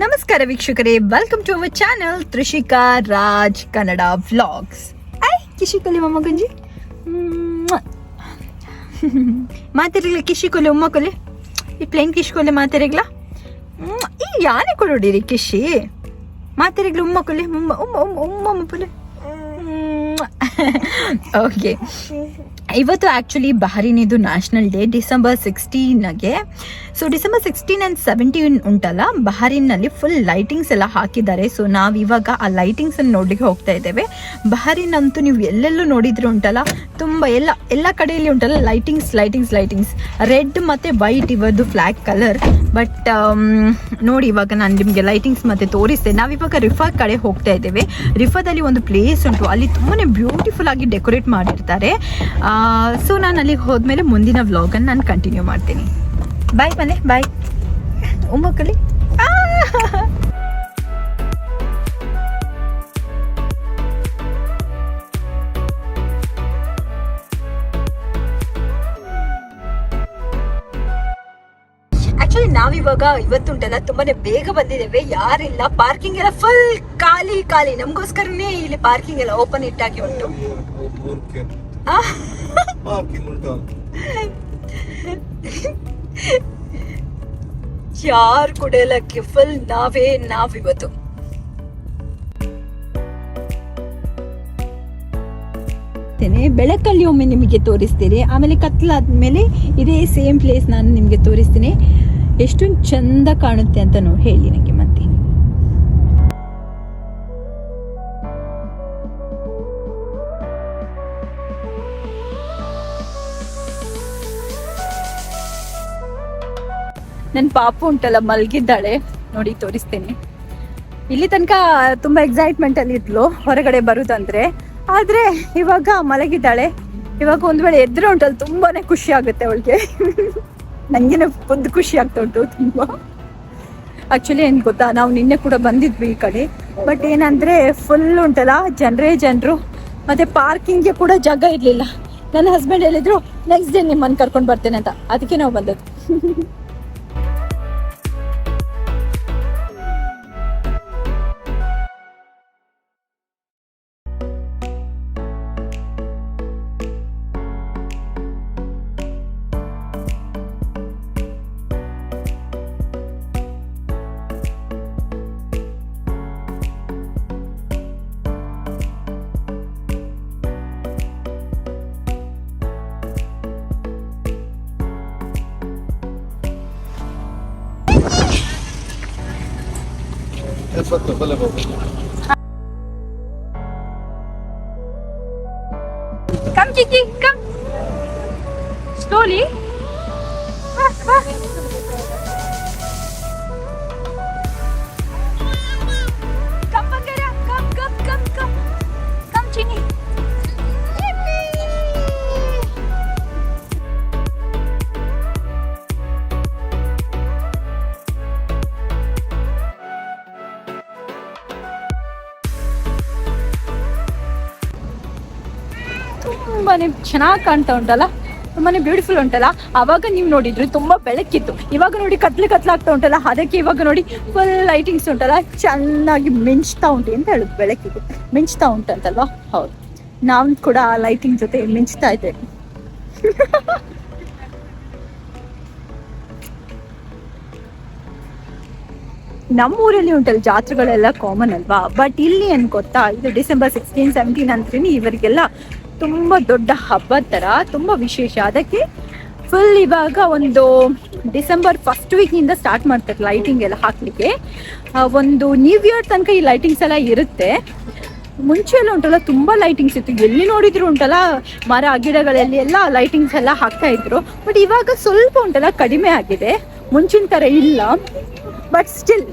ನಮಸ್ಕಾರ ವೀಕ್ಷಕರೇ welcome to our channel Trishika Raj Kannada vlogs I ಕಿಶಿಕೊಲೆ ಮಮ್ಮ ಗುಂಜಿ ಮಾತಿರಗ್ಲ ಕಿಶಿಕೊಲೆ ಉಮ್ಮ ಕೊಲೆ? ಈ ಪ್ಲೇನ್ ಕಿಶಿಕೊಲೆ ಮಾತಿರಗ್ಲ ಈ ಯಾನೆ ಕೊಡೋಡಿರಿ ಕಿಶಿ? ಮಾತಿರಗ್ಲ ಉಮ್ಮ ಕೊಲೆ, ಉಮ್ಮ ಉಮ್ಮ ಉಮ್ಮ ಉಮ್ಮ ಓಕೆ ಇವತ್ತು ಆ್ಯಕ್ಚುಲಿ ಬಹರಿನಿದು national day December ಸಿಕ್ಸ್ಟೀನಗೆ so December sixteen and seventeen ಉಂಟಲ್ಲ, ಬಹರಿನ್ನಲ್ಲಿ ಫುಲ್ ಲೈಟಿಂಗ್ಸ್ ಎಲ್ಲ ಹಾಕಿದ್ದಾರೆ. ಸೊ ನಾವು ಇವಾಗ ಆ ಲೈಟಿಂಗ್ಸನ್ನು ನೋಡಲಿಕ್ಕೆ ಹೋಗ್ತಾ ಇದ್ದೇವೆ. ಬಹರಿನ್ ಅಂತೂ ನೀವು ಎಲ್ಲೆಲ್ಲೂ ನೋಡಿದ್ರು ಉಂಟಲ್ಲ, ತುಂಬ ಎಲ್ಲ ಎಲ್ಲ ಕಡೆಯಲ್ಲಿ ಉಂಟಲ್ಲ ಲೈಟಿಂಗ್ಸ್ ಲೈಟಿಂಗ್ಸ್ ಲೈಟಿಂಗ್ಸ್ ರೆಡ್ ಮತ್ತು ವೈಟ್ ಇವತ್ತು ಫ್ಲ್ಯಾಗ್ ಕಲರ್ ಬಟ್ ನೋಡಿ ಇವಾಗ ನಾನು ನಿಮಗೆ ಲೈಟಿಂಗ್ಸ್ ಮತ್ತು ತೋರಿಸ್ತೆ ನಾವಿವಾಗ ರಿಫಾ ಕಡೆ ಹೋಗ್ತಾ ಇದ್ದೇವೆ. ರಿಫಾದಲ್ಲಿ ಒಂದು ಪ್ಲೇಸ್ ಉಂಟು. ಅಲ್ಲಿ ತುಂಬಾ ಬ್ಯೂಟಿಫುಲ್ ಆಗಿ ಡೆಕೋರೇಟ್ ಮಾಡಿರ್ತಾರೆ. ಸೊ ನಾನು ಅಲ್ಲಿಗೆ ಹೋದ್ಮೇಲೆ ಮುಂದಿನ ವ್ಲಾಗನ್ನು ನಾನು ಕಂಟಿನ್ಯೂ ಮಾಡ್ತೀನಿ. ಬಾಯ್ ಮನೆ ಬಾಯ್ ಉಮ್ಮಕ್ಕಳಿ ಆಕ್ಚುಲಿ ನಾವಿವಾಗ ಇವತ್ತುಂಟಲ್ಲ, ತುಂಬಾನೇ ಬೇಗ ಬಂದಿದ್ದೇವೆ. ಯಾರಿಲ್ಲ ಪಾರ್ಕಿಂಗ್ ಎಲ್ಲ ಫುಲ್ ಖಾಲಿ ಖಾಲಿ. ನಮಗೋಸ್ಕರನೇ ಇಲ್ಲಿ ಪಾರ್ಕಿಂಗ್ ಎಲ್ಲ ಓಪನ್ ಇಟ್ಟಾಗಿ ಉಂಟು. ಆ? ಯಾರು ಕೂಡ ಇಲ್ಲ ಫುಲ್ ನಾವೇ ನಾವಿವತ್ತು. ಬೆಳಕಲ್ಲಿ ಒಮ್ಮೆ ನಿಮಗೆ ತೋರಿಸ್ತೀರಿ. ಆಮೇಲೆ ಕತ್ಲಾದ್ಮೇಲೆ ಇದೇ ಸೇಮ್ ಪ್ಲೇಸ್ ನಾನು ನಿಮಗೆ ತೋರಿಸ್ತೀನಿ. ಎಷ್ಟೊಂದು ಚಂದ ಕಾಣುತ್ತೆ ಅಂತ ನೋಡಿ ಹೇಳಿ ನನಗೆ ಮತ್ತೆ. ನನ್ನ ಪಾಪು ಉಂಟಲ್ಲ, ಮಲಗಿದ್ದಾಳೆ. ನೋಡಿ, ತೋರಿಸ್ತೇನೆ. ಇಲ್ಲಿ ತನಕ ತುಂಬಾ ಎಕ್ಸೈಟ್ಮೆಂಟ್ ಅಲ್ಲಿ ಇದ್ಲು, ಹೊರಗಡೆ ಬರುದಂದ್ರೆ. ಆದ್ರೆ ಇವಾಗ ಮಲಗಿದ್ದಾಳೆ. ಇವಾಗ ಒಂದ್ ವೇಳೆ ಎದ್ರೆ ಉಂಟಲ್ಲ, ತುಂಬಾನೇ ಖುಷಿ ಆಗುತ್ತೆ ಅವಳಿಗೆ. ನಂಗೇನೆ ಒಂದು ಖುಷಿ ಆಗ್ತಾ ಉಂಟು, ತುಂಬಾ. ಆಕ್ಚುಲಿ ಏನ್ ಗೊತ್ತಾ, ನಾವು ನಿನ್ನೆ ಕೂಡ ಬಂದಿದ್ವಿ ಈ ಕಡೆ. ಬಟ್ ಏನಂದ್ರೆ ಫುಲ್ ಉಂಟಲ್ಲ, ಜನರೇ ಜನರು. ಮತ್ತೆ ಪಾರ್ಕಿಂಗ್ಗೆ ಕೂಡ ಜಾಗ ಇರ್ಲಿಲ್ಲ. ನನ್ನ ಹಸ್ಬೆಂಡ್ ಹೇಳಿದ್ರು ನೆಕ್ಸ್ಟ್ ಡೇ ನಿಮ್ಮನ್ನು ಕರ್ಕೊಂಡು ಬರ್ತೇನೆ ಅಂತ. ಅದಕ್ಕೆ ನಾವು ಬಂದದ್ದು. સત્ય ભલે Come, Kiki, come. Slowly. Ah, ah. ತುಂಬಾನೇ ಚೆನ್ನಾಗಿ ಕಾಣ್ತಾ ಉಂಟಲ್ಲ? ತುಂಬಾನೇ ಬ್ಯೂಟಿಫುಲ್ ಉಂಟಲ್ಲ? ಅವಾಗ ನೀವು ನೋಡಿದ್ರಿ ತುಂಬಾ ಬೆಳಕಿತ್ತು. ಇವಾಗ ನೋಡಿ ಕತ್ಲೆ ಕತ್ಲಾಗ್ತಾ ಉಂಟಲ್ಲ? ಅದಕ್ಕೆ ಇವಾಗ ನೋಡಿ ಫುಲ್ ಲೈಟಿಂಗ್ಸ್ ಉಂಟಲ್ಲ? ಚೆನ್ನಾಗಿ ಮಿಂಚ್ತಾ ಉಂಟು ಅಂತ ಹೇಳುದು ಬೆಳಕಿಗೆ? ಮಿಂಚ್ತಾ ಉಂಟಂತಲ್ವಾ? ಹೌದು. ನಾವು ಕೂಡ ಆ ಲೈಟಿಂಗ್ ಜೊತೆ ಮಿಂಚ್ತಾ ಇದ್ದೇವೆ ನಮ್ಮ ಊರಲ್ಲಿ ಉಂಟಲ್ಲ ಜಾತ್ರೆಗಳೆಲ್ಲ ಕಾಮನ್ ಅಲ್ವಾ? ಬಟ್ ಇಲ್ಲಿ ಏನ್ ಗೊತ್ತಾ? ಇದು ಡಿಸೆಂಬರ್ ಸಿಕ್ಸ್ಟೀನ್ ಸೆವೆಂಟೀನ್ ಅಂತೀನಿ ಇವರಿಗೆಲ್ಲ ತುಂಬಾ ದೊಡ್ಡ ಹಬ್ಬದ ತರ, ತುಂಬಾ ವಿಶೇಷ. ಅದಕ್ಕೆ ಫುಲ್ ಇವಾಗ ಒಂದು ಡಿಸೆಂಬರ್ ಫಸ್ಟ್ ವೀಕ್ನಿಂದ ಸ್ಟಾರ್ಟ್ ಮಾಡ್ತಾರೆ ಲೈಟಿಂಗ್ ಎಲ್ಲ ಹಾಕಲಿಕ್ಕೆ. ಒಂದು ನ್ಯೂ ಇಯರ್ ತನಕ ಈ ಲೈಟಿಂಗ್ಸ್ ಎಲ್ಲ ಇರುತ್ತೆ. ಮುಂಚೆ ಎಲ್ಲ ಉಂಟಲ್ಲ, ತುಂಬಾ ಲೈಟಿಂಗ್ಸ್ ಇತ್ತು. ಎಲ್ಲಿ ನೋಡಿದ್ರು ಉಂಟಲ್ಲ, ಮರ, ಗಿಡಗಳಲ್ಲಿ ಎಲ್ಲ ಲೈಟಿಂಗ್ಸ್ ಎಲ್ಲ ಹಾಕ್ತಾ ಇದ್ರು. ಬಟ್ ಇವಾಗ ಸ್ವಲ್ಪ ಉಂಟಲ್ಲ, ಕಡಿಮೆ ಆಗಿದೆ. ಮುಂಚಿನ ತರ ಇಲ್ಲ. ಬಟ್ ಸ್ಟಿಲ್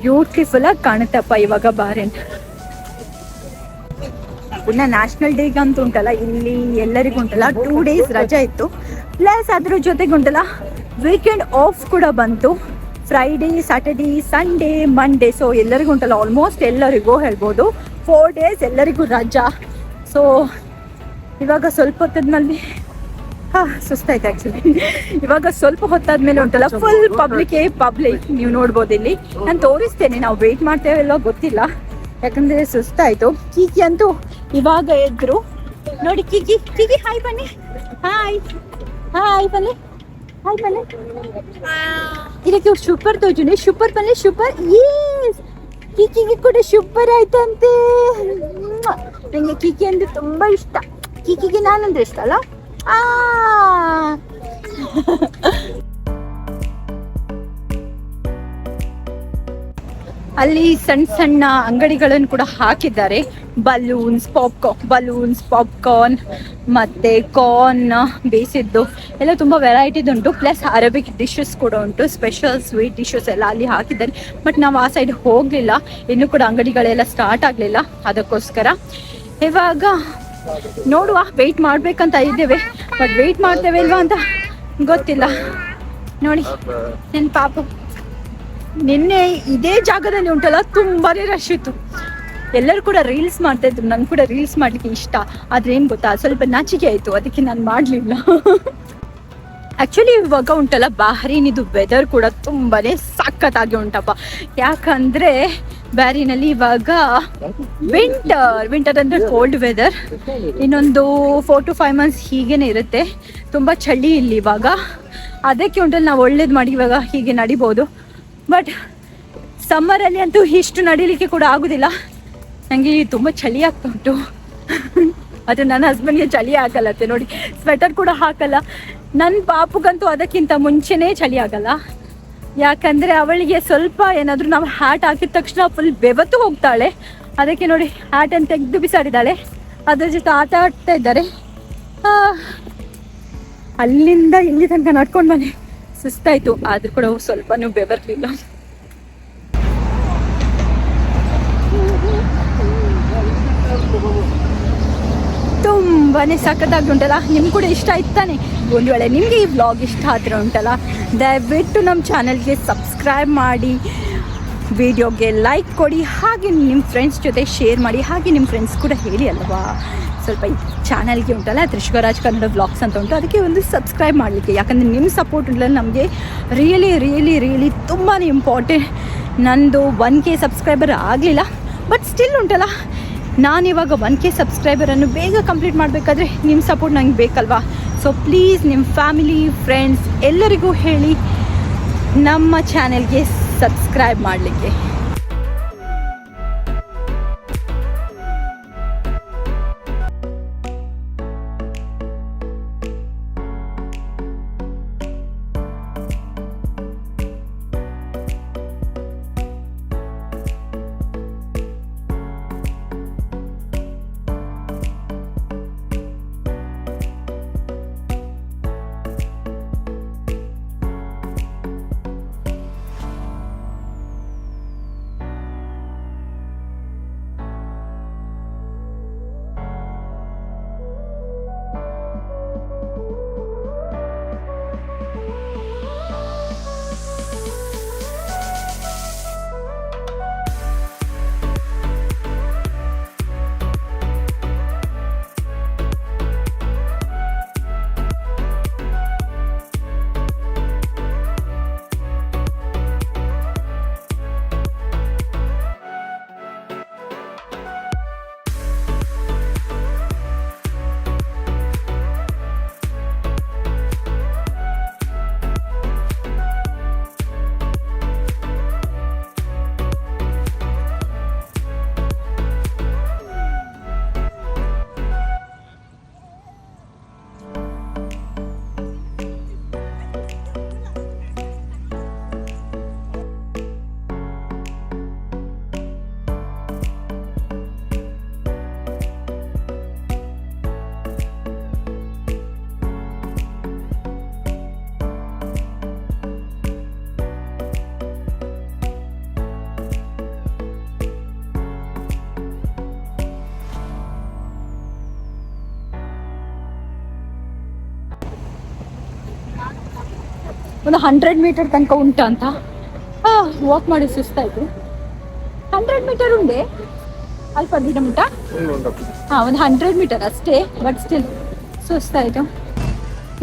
ಬ್ಯೂಟಿಫುಲ್ ಆಗಿ ಕಾಣುತ್ತಪ್ಪ ಇವಾಗ ಬಾರೆನ್ ಪುನಃ ನ್ಯಾಷನಲ್ ಡೇಗೆ ಅಂತ ಉಂಟಲ್ಲ, ಇಲ್ಲಿ ಎಲ್ಲರಿಗೂ ಉಂಟಲ್ಲ ಟೂ ಡೇಸ್ ರಜಾ ಇತ್ತು. ಪ್ಲಸ್ ಅದ್ರ ಜೊತೆಗೆ ಉಂಟಲ್ಲ ವೀಕೆಂಡ್ ಆಫ್ ಕೂಡ ಬಂತು. Friday Saturday Sunday Monday so ಎಲ್ಲರಿಗೂ ಉಂಟಲ್ಲ ಆಲ್ಮೋಸ್ಟ್ ಎಲ್ಲರಿಗೂ ಹೇಳ್ಬೋದು. ಫೋರ್ ಡೇಸ್ ಎಲ್ಲರಿಗೂ ರಜಾ. ಸೊ ಇವಾಗ ಸ್ವಲ್ಪ ಹೊತ್ತದ್ಮಲ್ಲಿ ಹಾ, ಸುಸ್ತಾಯ್ತು ಆಕ್ಚುಲಿ ಇವಾಗ ಸ್ವಲ್ಪ ಹೊತ್ತಾದ್ಮೇಲೆ ಉಂಟಲ್ಲ ಫುಲ್ ಪಬ್ಲಿಕ್ ಏ ಪಬ್ಲಿಕ್ ನೀವು ನೋಡ್ಬೋದು ಇಲ್ಲಿ. ನಾನು ತೋರಿಸ್ತೇನೆ, ನಾವು ವೆಯ್ಟ್ ಮಾಡ್ತೇವೆಲ್ಲ ಗೊತ್ತಿಲ್ಲ. ಯಾಕಂದ್ರೆ ಸುಸ್ತಾಯಿತು. ಕೀಕಿ ಅಂತೂ ಇವಾಗ ಎದ್ರು. ನೋಡಿ, ಕಿಗಿ ಕಿಗಿ ಹಾಯ್ ಬನ್ನಿ. ಹಾಯ್ ಹಾಯ್ ಬನ್ನಿ. ಹಾಯ್ ಬನ್ನಿ. ಇದಕ್ಕೆ ಸೂಪರ್ ತೋಜುನಿ. ಸೂಪರ್ ಬನ್ನಿ ಸೂಪರ್ ಯೇಸ್ ಕಿಕಿಗೆ ಕೂಡ ಸೂಪರ್ ಆಯ್ತಂತೆ. ನಂಗೆ ಕಿಕಿ ಅಂದ್ರೆ ತುಂಬಾ ಇಷ್ಟ. ಕಿಕಿಗೆ ನಾನಂದ್ರೆ ಇಷ್ಟ ಅಲ್ಲ? ಆ. ಅಲ್ಲಿ ಸಣ್ಣ ಸಣ್ಣ ಅಂಗಡಿಗಳನ್ನು ಕೂಡ ಹಾಕಿದ್ದಾರೆ. ಬಲೂನ್ಸ್ ಪಾಪ್ಕಾರ್ನ್ ಬಲೂನ್ಸ್ ಪಾಪ್ಕಾರ್ನ್ ಮತ್ತೆ ಕಾರ್ನ್ ಬೇಯಿಸಿದ್ದು ಎಲ್ಲ ತುಂಬ ವೆರೈಟಿದು ಉಂಟು. ಪ್ಲಸ್ ಅರೇಬಿಕ್ ಡಿಶಸ್ ಕೂಡ ಉಂಟು. ಸ್ಪೆಷಲ್ ಸ್ವೀಟ್ ಡಿಶಸ್ ಎಲ್ಲ ಅಲ್ಲಿ ಹಾಕಿದ್ದಾರೆ. ಬಟ್ ನಾವು ಆ ಸೈಡ್ ಹೋಗಲಿಲ್ಲ. ಇನ್ನೂ ಕೂಡ ಅಂಗಡಿಗಳೆಲ್ಲ ಸ್ಟಾರ್ಟ್ ಆಗಲಿಲ್ಲ. ಅದಕ್ಕೋಸ್ಕರ. ಇವಾಗ ನೋಡುವ. ವೆಯ್ಟ್ ಮಾಡ್ಬೇಕಂತ ಇದ್ದೇವೆ. ಬಟ್ ವೆಯ್ಟ್ ಮಾಡ್ತೇವೆ ಇಲ್ವಾ ಅಂತ ಗೊತ್ತಿಲ್ಲ. ನೋಡಿ ನನ್ನ ಪಾಪು ನಿನ್ನೆ ಇದೇ ಜಾಗದಲ್ಲಿ ಉಂಟಲ್ಲ, ತುಂಬಾನೇ ರಶ್ ಇತ್ತು. ಎಲ್ಲರೂ ಕೂಡ ರೀಲ್ಸ್ ಮಾಡ್ತಾ ಇದ್ರು. ನನ್ಗೆ ಕೂಡ ರೀಲ್ಸ್ ಮಾಡ್ಲಿಕ್ಕೆ ಇಷ್ಟ. ಆದ್ರೆ ಏನ್ ಗೊತ್ತಾ? ಸ್ವಲ್ಪ ನಾಚಿಕೆ ಆಯ್ತು. ಅದಕ್ಕೆ ನಾನು ಮಾಡ್ಲಿಲ್ಲ. ಆಕ್ಚುಲಿ ಇವಾಗ ಉಂಟಲ್ಲ, ಬಾಹ್ರೀನಿದು ವೆದರ್ ಕೂಡ ತುಂಬಾನೇ ಸಖತ್ತಾಗಿ ಉಂಟಪ್ಪ. ಯಾಕಂದ್ರೆ ಬ್ಯಾರಿನಲ್ಲಿ ಇವಾಗ ವಿಂಟರ್ ವಿಂಟರ್ ಅಂದ್ರೆ ಕೋಲ್ಡ್ ವೆದರ್ ಇನ್ನೊಂದು ಫೋರ್ ಟು ಫೈವ್ ಮಂತ್ಸ್ ಹೀಗೇನೆ ಇರುತ್ತೆ. ತುಂಬಾ ಚಳಿ ಇಲ್ಲಿ ಇವಾಗ. ಅದಕ್ಕೆ ಉಂಟಲ್ಲ, ನಾವು ಒಳ್ಳೇದು ಮಾಡಿ ಇವಾಗ ಹೀಗೆ ನಡಿಬೋದು. ಬಟ್ ಸಮ್ಮರಲ್ಲಿ ಅಂತೂ ಇಷ್ಟು ನಡಿಲಿಕ್ಕೆ ಕೂಡ ಆಗುದಿಲ್ಲ. ನನಗೆ ತುಂಬ ಚಳಿ ಆಗ್ತಾ ಉಂಟು. ಅದು ನನ್ನ ಹಸ್ಬೆಂಡ್ಗೆ ಚಳಿ ಆಗಲ್ಲತ್ತೆ ನೋಡಿ. ಸ್ವೆಟರ್ ಕೂಡ ಹಾಕಲ್ಲ. ನನ್ನ ಪಾಪುಗಂತೂ ಅದಕ್ಕಿಂತ ಮುಂಚೆನೇ ಚಳಿ ಆಗಲ್ಲ. ಯಾಕಂದ್ರೆ ಅವಳಿಗೆ ಸ್ವಲ್ಪ ಏನಾದರೂ ನಾವು ಹ್ಯಾಟ್ ಹಾಕಿದ ತಕ್ಷಣ ಫುಲ್ ಬೆವತ್ತು ಹೋಗ್ತಾಳೆ. ಅದಕ್ಕೆ ನೋಡಿ ಹ್ಯಾಟನ್ನು ತೆಗೆದು ಬಿಸಾಡಿದ್ದಾಳೆ. ಅದ್ರ ಜೊತೆ ಆಟ ಆಡ್ತಾ ಇದ್ದಾರೆ. ಅಲ್ಲಿಂದ ಇಲ್ಲಿ ತನಕ ನಡ್ಕೊಂಡು ಬನ್ನಿ ಸುಸ್ತಾಯ್ತು. ಆದ್ರೂ ಕೂಡ ಸ್ವಲ್ಪನೂ ಬೆವರ್ಲಿಲ್ಲ. ತುಂಬಾನೇ ಸಖತ್ತಾಗಿ ಉಂಟಲ್ಲ? ನಿಮ್ಗೆ ಕೂಡ ಇಷ್ಟ ಆಯ್ತಾನೆ ತಾನೆ? ಒಂದು ವೇಳೆ ನಿಮಗೆ ಈ ವ್ಲಾಗ್ ಇಷ್ಟ ಆದರೆ ಉಂಟಲ್ಲ, ದಯವಿಟ್ಟು ನಮ್ಮ ಚಾನಲ್ಗೆ ಸಬ್ಸ್ಕ್ರೈಬ್ ಮಾಡಿ ವಿಡಿಯೋಗೆ ಲೈಕ್ ಕೊಡಿ, ಹಾಗೆ ನಿಮ್ಮ ಫ್ರೆಂಡ್ಸ್ ಜೊತೆ ಶೇರ್ ಮಾಡಿ, ಹಾಗೆ ನಿಮ್ಮ ಫ್ರೆಂಡ್ಸ್ ಕೂಡ ಹೇಳಿ ಅಲ್ವಾ? ಸ್ವಲ್ಪ ಈ ಚಾನಲ್ಗೆ ಉಂಟಲ್ಲ ತ್ರಿಶ್ವರಾಜ್ ಕನ್ನಡ ವ್ಲಾಗ್ಸ್ ಅಂತ ಉಂಟು, ಅದಕ್ಕೆ ಒಂದು ಸಬ್ಸ್ಕ್ರೈಬ್ ಮಾಡಲಿಕ್ಕೆ, ಯಾಕಂದರೆ ನಿಮ್ಮ ಸಪೋರ್ಟ್ ಇಲ್ಲ ನಮಗೆ ರಿಯಲಿ ರಿಯಲಿ ರಿಯಲಿ ತುಂಬಾ ಇಂಪಾರ್ಟೆಂಟ್ ನಂದು ಒನ್ ಕೆ ಸಬ್ಸ್ಕ್ರೈಬರ್ ಆಗಲಿಲ್ಲ ಬಟ್ ಸ್ಟಿಲ್ ಉಂಟಲ್ಲ ನಾನಿವಾಗ ಒನ್ ಕೆ ಸಬ್ಸ್ಕ್ರೈಬರನ್ನು ಬೇಗ ಕಂಪ್ಲೀಟ್ ಮಾಡಬೇಕಾದ್ರೆ ನಿಮ್ಮ ಸಪೋರ್ಟ್ ನಂಗೆ ಬೇಕಲ್ವಾ? ಸೊ ಪ್ಲೀಸ್ ನಿಮ್ಮ ಫ್ಯಾಮಿಲಿ ಫ್ರೆಂಡ್ಸ್ ಎಲ್ಲರಿಗೂ ಹೇಳಿ ನಮ್ಮ ಚಾನೆಲ್ಗೆ ಸಬ್ಸ್ಕ್ರೈಬ್ ಮಾಡಲಿಕ್ಕೆ. ಒಂದು ಹಂಡ್ರೆಡ್ ಮೀಟರ್ ತನಕ ಉಂಟ ಅಂತ? ವಾಕ್ ಮಾಡಿ ಸುಸ್ತಾಯ್ತು ಹಂಡ್ರೆಡ್ ಮೀಟರ್ ಉಂಡೆ ಅಲ್ಪ ಉಂಟಾ? ಹಾಂ, ಒಂದು ಹಂಡ್ರೆಡ್ ಮೀಟರ್ ಅಷ್ಟೇ ಬಟ್ ಸ್ಟಿಲ್ ಸುಸ್ತಾಯಿತು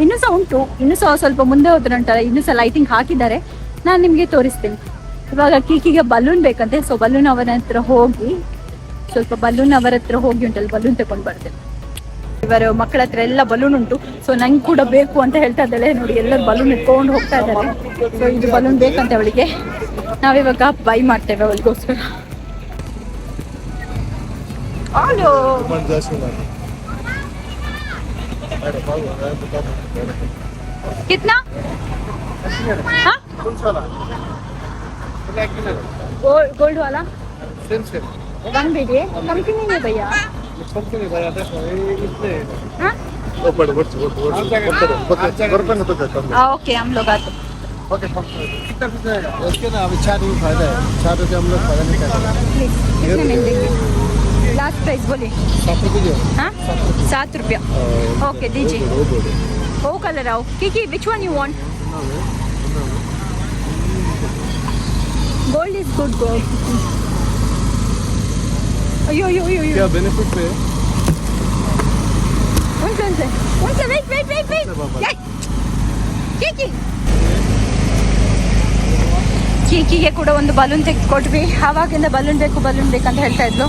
ಇನ್ನೂ ಸಹ ಉಂಟು. ಇನ್ನೂ ಸಹ ಸ್ವಲ್ಪ ಮುಂದೆ ಹೋದ್ರೆ ಉಂಟಲ್ಲ ಇನ್ನೂ ಸಹ ಲೈಟಿಂಗ್ ಹಾಕಿದ್ದಾರೆ. ನಾನು ನಿಮಗೆ ತೋರಿಸ್ತೀನಿ. ಇವಾಗ ಕೀಕಿಗೆ ಬಲೂನ್ ಬೇಕಂತೆ ಸೊ ಬಲೂನ್ ಅವರ ಹತ್ರ ಹೋಗಿ, ಸ್ವಲ್ಪ ಬಲೂನ್ ಅವರ ಹತ್ರ ಹೋಗಿ ಉಂಟಲ್ಲ ಬಲೂನ್ ತಗೊಂಡು ಬರ್ತೇನೆ ಇವರು ಮಕ್ಕಳ ಹತ್ರ ಎಲ್ಲ ಬಲೂನ್ ಉಂಟು ಸೊ ನಂಗೆ ಕೂಡ ಬೇಕು ಅಂತ ಹೇಳ್ತಾ ಇದ್ದಾಳೆ ನೋಡಿ ಎಲ್ಲರೂ ಬಲೂನ್ ಇಟ್ಕೊಂಡು ಹೋಗ್ತಾ ಇದ್ದಾರೆ ಸೊ ಇದು ಬಲೂನ್ ಬೇಕಂತೆ ಅವಳಿಗೆ ನಾವಿವಾಗ ಬೈ ಮಾಡ್ತೇವೆ ಅವಳಿಗೋಸ್ಕರ ಹಲೋ ಡಿಮಾಂಡ್ ಜಾಸ್ತಿ ಮಾಡಿ कितना हाँ ಕುಂಚಲ गोल्ड गोल्ड वाला सेम सेम वन भेजिए कम की नहीं है भैया ओके हम लोग आते लास्ट प्राइस बोलिए। हाँ? सात रुपया ओके दीजिए। वो कलर आओ। क्योंकि which one you want gold is good gold अयो अयो अयो अयो क्या बेनिफिट पे ಒಂದ್ಸಲ ಒಂದ್ಸಲ wait wait wait wait Kiki ಕೀಕಿಗೆ ಕೂಡ ಒಂದು ಬಲೂನ್ ತೆಗೆದುಕೊಟ್ವಿ ಆವಾಗಿಂದ ಬಲೂನ್ ಬೇಕು ಬಲೂನ್ ಬೇಕಂತ ಹೇಳ್ತಾ ಇದ್ಲು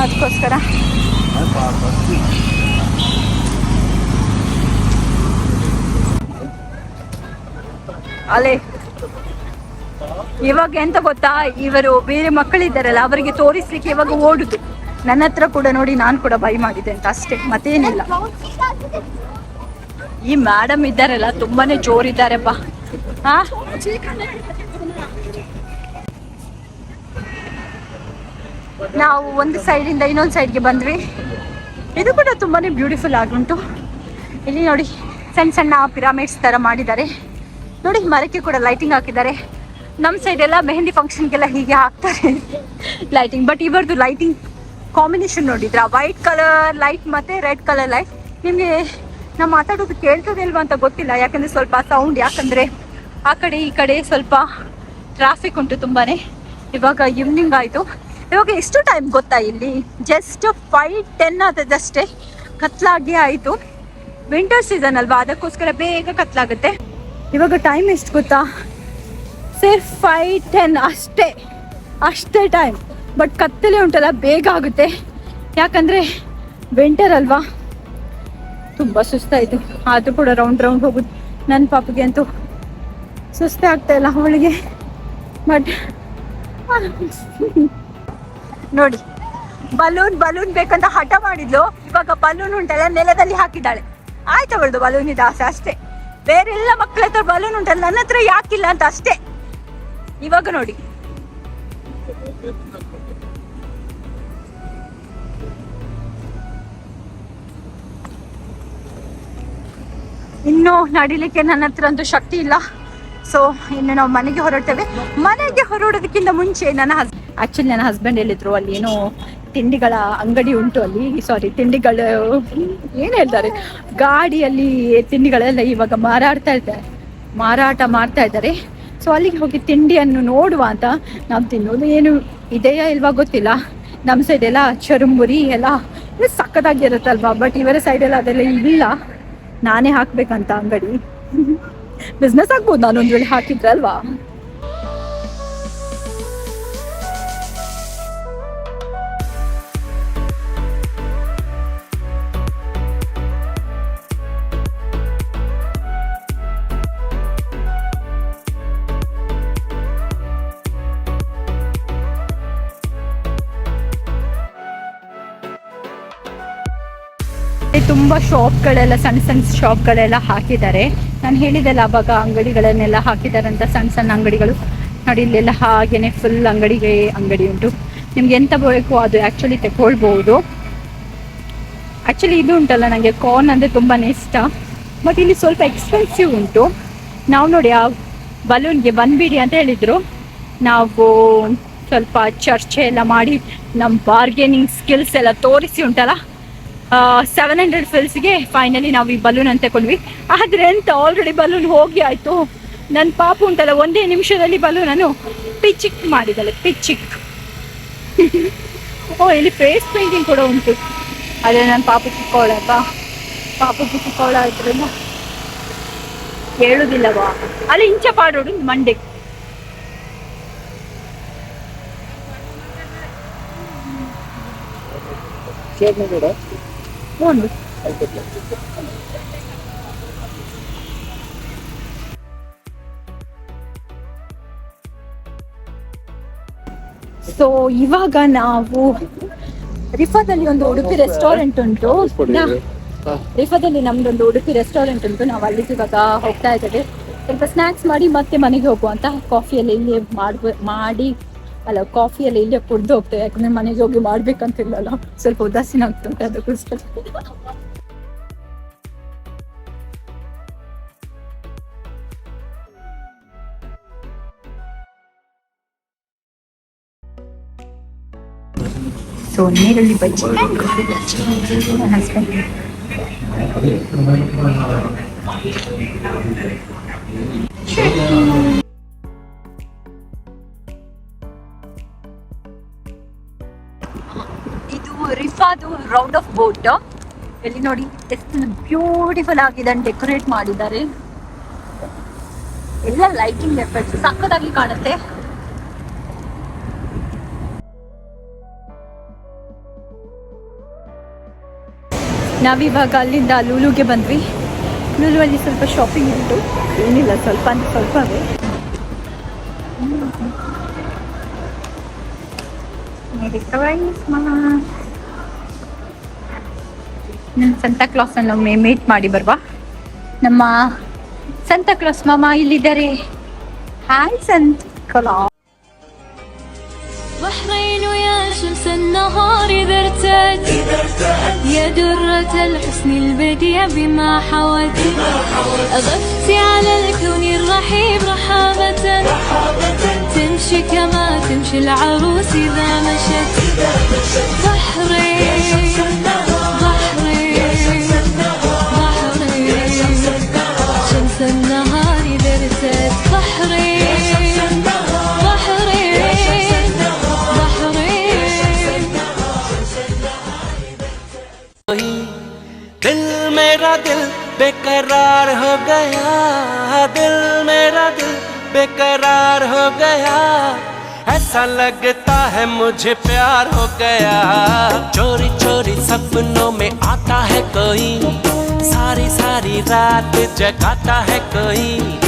ಅದಕ್ಕೋಸ್ಕರ ಅಲೆ ಇವಾಗ ಎಂತ ಗೊತ್ತಾ? ಇವರು ಬೇರೆ ಮಕ್ಕಳಿದ್ದಾರಲ್ಲ, ಅವರಿಗೆ ತೋರಿಸ್ಲಿಕ್ಕೆ ಇವಾಗ ಓಡುದು. ನನ್ನ ಹತ್ರ ಕೂಡ ನೋಡಿ ನಾನು ಕೂಡ ಬೈ ಮಾಡಿದೆ ಅಂತ ಅಷ್ಟೇ, ಮತ್ತೇನಿಲ್ಲ. ಈ ಮೇಡಮ್ ಇದ್ದಾರಲ್ಲ, ತುಂಬಾನೇ ಜೋರಿದ್ದಾರೆಪ್ಪ. ಹಾ? ನಾವು ಒಂದು ಸೈಡಿಂದ ಇನ್ನೊಂದು ಸೈಡ್ಗೆ ಬಂದ್ವಿ. ಇದು ಕೂಡ ತುಂಬಾನೇ ಬ್ಯೂಟಿಫುಲ್ ಆಗುಂಟು. ಇಲ್ಲಿ ನೋಡಿ, ಸಣ್ಣ ಸಣ್ಣ ಪಿರಾಮಿಡ್ಸ್ ತರ ಮಾಡಿದ್ದಾರೆ. ನೋಡಿ, ಮರಕ್ಕೆ ಕೂಡ ಲೈಟಿಂಗ್ ಹಾಕಿದ್ದಾರೆ. ನಮ್ಮ ಸೈಡ್ ಎಲ್ಲ ಮೆಹಂದಿ ಫಂಕ್ಷನ್ಗೆಲ್ಲ ಹೀಗೆ ಹಾಕ್ತಾರೆ. ಲೈಟಿಂಗ್ ಬಟ್ ಇವರದು ಲೈಟಿಂಗ್ ಕಾಂಬಿನೇಷನ್ ನೋಡಿದ್ರ? ವೈಟ್ ಕಲರ್ ಲೈಟ್ ಮತ್ತೆ ರೆಡ್ ಕಲರ್ ಲೈಟ್ ನಿಮಗೆ ನಾವು ಮಾತಾಡೋದು ಕೇಳ್ತದಿಲ್ವಾ ಅಂತ ಗೊತ್ತಿಲ್ಲ, ಯಾಕಂದ್ರೆ ಸ್ವಲ್ಪ ಸೌಂಡ್ ಯಾಕಂದ್ರೆ ಆ ಕಡೆ ಈ ಕಡೆ ಸ್ವಲ್ಪ ಟ್ರಾಫಿಕ್ ಉಂಟು ತುಂಬಾನೇ. ಇವಾಗ ಈವ್ನಿಂಗ್ ಆಯ್ತು. ಇವಾಗ ಎಷ್ಟು ಟೈಮ್ ಗೊತ್ತಾ ಇಲ್ಲಿ? ಜಸ್ಟ್ ಫೈವ್ ಟೆನ್ ಆದದಷ್ಟೇ ಕತ್ಲಾಗಿ ಆಯ್ತು. ವಿಂಟರ್ ಸೀಸನ್ ಅಲ್ವಾ? ಅದಕ್ಕೋಸ್ಕರ ಬೇಗ ಕತ್ಲಾಗುತ್ತೆ. ಇವಾಗ ಟೈಮ್ ಎಷ್ಟು ಗೊತ್ತಾ? ಸೇರ್ ಫೈ ಟೆನ್ ಅಷ್ಟೇ ಅಷ್ಟೇ ಟೈಮ್. ಬಟ್ ಕತ್ತಲೆ ಉಂಟಲ್ಲ, ಬೇಗ ಆಗುತ್ತೆ. ಯಾಕಂದರೆ ವಿಂಟರ್ ಅಲ್ವಾ? ತುಂಬ ಸುಸ್ತಾಯಿತು. ಆದರೂ ಕೂಡ ರೌಂಡ್ ರೌಂಡ್ ಹೋಗುದು. ನನ್ನ ಪಾಪಿಗೆ ಅಂತೂ ಸುಸ್ತೆ ಆಗ್ತಾ ಇಲ್ಲ ಅವಳಿಗೆ. ಬಟ್ ನೋಡಿ ಬಲೂನ್ ಬಲೂನ್ ಬೇಕಂತ ಹಠ ಮಾಡಿದ್ಲು. ಇವಾಗ ಬಲೂನ್ ಉಂಟಲ್ಲ, ನೆಲದಲ್ಲಿ ಹಾಕಿದ್ದಾಳೆ. ಆಯ್ತು ಅವಳದು ಬಲೂನ್ ಆಸೆ ಅಷ್ಟೇ. ಬೇರೆಲ್ಲ ಮಕ್ಕಳ ಹತ್ರ ಬಲೂನ್ ಉಂಟಲ್ಲ ನನ್ನ ಹತ್ರ ಯಾಕಿಲ್ಲ ಅಂತ ಅಷ್ಟೇ. ಇವಾಗ ನೋಡಿ. ಇನ್ನು ನಡಿಲಿಕ್ಕೆ ನನ್ನ ಹತ್ರ ಅಂತೂ ಶಕ್ತಿ ಇಲ್ಲ. ಸೊ ಇನ್ನು ನಾವು ಮನೆಗೆ ಹೊರಡ್ತೇವೆ. ಮನೆಗೆ ಹೊರಡೋದಕ್ಕಿಂತ ಮುಂಚೆ ನನ್ನ ಹಸ್ ಆಕ್ಚುಲಿ ನನ್ನ ಹಸ್ಬೆಂಡ್ ಹೇಳಿದ್ರು ಅಲ್ಲಿ ಏನೋ ತಿಂಡಿಗಳ ಅಂಗಡಿ ಉಂಟು ಅಲ್ಲಿ. ಸಾರಿ ತಿಂಡಿಗಳು, ಏನು ಹೇಳ್ತಾರೆ? ಗಾಡಿಯಲ್ಲಿ ತಿಂಡಿಗಳೆಲ್ಲ ಇವಾಗ ಮಾರಾಡ್ತಾ ಇದ್ದಾರೆ. ಮಾರಾಟ ಮಾಡ್ತಾ ಇದ್ದಾರೆ. ಸೊ ಅಲ್ಲಿಗೆ ಹೋಗಿ ತಿಂಡಿಯನ್ನು ನೋಡುವ ಅಂತ ನಾವು ತಿನ್ನೋದು ಏನು ಇದೆಯಾ ಇಲ್ವಾ ಗೊತ್ತಿಲ್ಲ. ನಮ್ಮ ಸೈಡ್ ಎಲ್ಲ ಚರುಮುರಿ ಎಲ್ಲ ಸಕ್ಕದಾಗಿರುತ್ತಲ್ವಾ ಬಟ್ ಇವರ ಸೈಡ್ ಎಲ್ಲ ಅದೆಲ್ಲ ಇಲ್ಲ. ನಾನೇ ಹಾಕ್ಬೇಕಂತ ಅಂಗಡಿ. ಬಿಸ್ನೆಸ್ ಆಗ್ಬೋದು ನಾನು ಒಂದ್ ವೇಳೆ ಹಾಕಿದ್ರೆ ತುಂಬಾ ಶಾಪ್ಗಳೆಲ್ಲ, ಸಣ್ಣ ಸಣ್ಣ ಶಾಪ್ಗಳೆಲ್ಲ ಹಾಕಿದ್ದಾರೆ. ನಾನು ಹೇಳಿದೆಲ್ಲ ಅವಾಗ ಅಂಗಡಿಗಳನ್ನೆಲ್ಲ ಹಾಕಿದ್ದಾರೆ ಅಂತ ಸಣ್ಣ ಸಣ್ಣ ಅಂಗಡಿಗಳು. ನೋಡಿ, ಇಲ್ಲೆಲ್ಲ ಹಾಗೇನೆ ಫುಲ್ ಅಂಗಡಿಗೆ ಅಂಗಡಿ ಉಂಟು. ನಿಮ್ಗೆ ಎಂತ ಬೇಕು ಅದು ಆಕ್ಚುಲಿ ತಗೊಳ್ಬಹುದು ಆಕ್ಚುಲಿ ಇದು ಉಂಟಲ್ಲ ನನಗೆ ಕಾರ್ನ್ ಅಂದ್ರೆ ತುಂಬಾನೇ ಇಷ್ಟ. ಬಟ್ ಇಲ್ಲಿ ಸ್ವಲ್ಪ ಎಕ್ಸ್ಪೆನ್ಸಿವ್ ಉಂಟು. ನಾವು ನೋಡಿ, ಆ ಬಲೂನ್ಗೆ ಬಂದ್ಬಿಡಿ ಅಂತ ಹೇಳಿದ್ರು. ನಾವು ಸ್ವಲ್ಪ ಚರ್ಚೆ ಎಲ್ಲ ಮಾಡಿ ನಮ್ಮ ಬಾರ್ಗೇನಿಂಗ್ ಸ್ಕಿಲ್ಸ್ ಎಲ್ಲ ತೋರಿಸಿ ಉಂಟಲ್ಲ? ಸೆವೆನ್ ಹಂಡ್ರೆಡ್ ಫಿಲ್ಸ್ಗೆ ಫೈನಲಿ ನಾವು ಈ ಬಲೂನ್ ಅಂತ ತಕೊಂಡ್ವಿ ಆದ್ರೆ ಅಂತ ಆಲ್ರೆಡಿ ಬಲೂನ್ ಹೋಗಿ ಆಯ್ತು. ನನ್ನ ಪಾಪ ಉಂಟಲ್ಲ, ಒಂದೇ ನಿಮಿಷದಲ್ಲಿ ಬಲೂನ್ ಬಲೂನನ್ನು ಪಿಚ್ಚಿಕ್ ಮಾಡಿದ್ದಾಳೆ ಪಿಚ್ಚಿಕ್. ಓ, ಇಲ್ಲಿ ಫೇಸ್ ಪೇಂಟಿಂಗ್ ಕೂಡ ಉಂಟು. ಅದೇ ನನ್ನ ಪಾಪ ಚಿಕ್ಕವಳಪ್ಪ ಪಾಪ ಚಿಕ್ಕವಳ ಇದ್ರಿಂದ ಹೇಳುದಿಲ್ಲವಾ ಅಲ್ಲಿ ಇಂಚ ಪಾಡೋಡು ಮಂಡೆ. ಕೂಡ ಹ್ಞೂ ಸೊ ಇವಾಗ ನಾವು ರಿಫಾದಲ್ಲಿ ಒಂದು ಉಡುಪಿ ರೆಸ್ಟೋರೆಂಟ್ ಉಂಟು. ರಿಫಾದಲ್ಲಿ ನಮ್ದೊಂದು ಉಡುಪಿ ರೆಸ್ಟೋರೆಂಟ್ ಉಂಟು. ನಾವು ಅಲ್ಲಿ ಇವಾಗ ಹೋಗ್ತಾ ಇದ್ದೇವೆ. ಸ್ವಲ್ಪ ಸ್ನಾಕ್ಸ್ ಮಾಡಿ ಮತ್ತೆ ಮನೆಗೆ ಹೋಗುವಂತ ಕಾಫಿಯಲ್ಲಿ ಇಲ್ಲಿ ಮಾಡಿ ಅಲ್ಲ ಕಾಫಿಯಲ್ಲಿ ಇಲ್ಲೇ ಕುಡ್ದು ಹೋಗ್ತೇವೆ ಯಾಕಂದ್ರೆ ಮನೆಗೆ ಹೋಗಿ ಮಾಡ್ಬೇಕಂತಿಲ್ಲಲ್ಲ. ಸ್ವಲ್ಪ ಉದಾಸೀನ ಆಗ್ತುಂಟು ಅದಕ್ಕೋಸ್ಕರ. ಸೊ ನೀರುಳ್ಳಿ ಬಜ್ಜಿ ನನ್ನ ಹಸ್ಬೆಂಡ್ ಇದು ರಿಫಾದು ರೌಂಡ್ ಆಫ್ ಬೋಟ್ ಇಲ್ಲಿ ನೋಡಿ, ಎಷ್ಟು ಬ್ಯೂಟಿಫುಲ್ ಆಗಿದೆ ಡೆಕೋರೇಟ್ ಮಾಡಿದ್ದಾರೆ. ಎಲ್ಲ ಲೈಟಿಂಗ್ ಎಫೆಕ್ಟ್ ಸಕ್ಕದಾಗಿ ಕಾಣುತ್ತೆ. ನಾವಿವಾಗ ಅಲ್ಲಿಂದ ಲೂಲುಗೆ ಬಂದ್ವಿ. ಲೂಲು ಅಲ್ಲಿ ಸ್ವಲ್ಪ ಶಾಪಿಂಗ್ ಉಂಟು ಏನಿಲ್ಲ, ಸ್ವಲ್ಪ ಅಂದ್ರೆ ಸ್ವಲ್ಪವೇ. ನನ್ನ ಸಂತಾ ಕ್ಲಾಸ್ ಅನ್ನು ಒಮ್ಮೆ ಮೀಟ್ ಮಾಡಿ ಬರುವ ನಮ್ಮ ಸಂತಾ ಕ್ಲಾಸ್ ಮಾಮ ಇಲ್ಲಿದ್ದಾರೆ ಹಾಯ್ ಸಂತ ಕ್ಲಾಸ್ بحرين يا شمس النهار إذا ارتد يا درة الحسن البديع بما حوت أغفت على الكون الرحيب رحابة تمشي كما تمشي العروس إذا مشت بحرين بحرين ارتد بحرين بحرين بحرين दिल मेरा दिल बेकरार हो गया दिल मेरा दिल बेकरार हो गया ऐसा लगता है मुझे प्यार हो गया चोरी चोरी सपनों में आता है कोई सारी सारी रात जगाता है कोई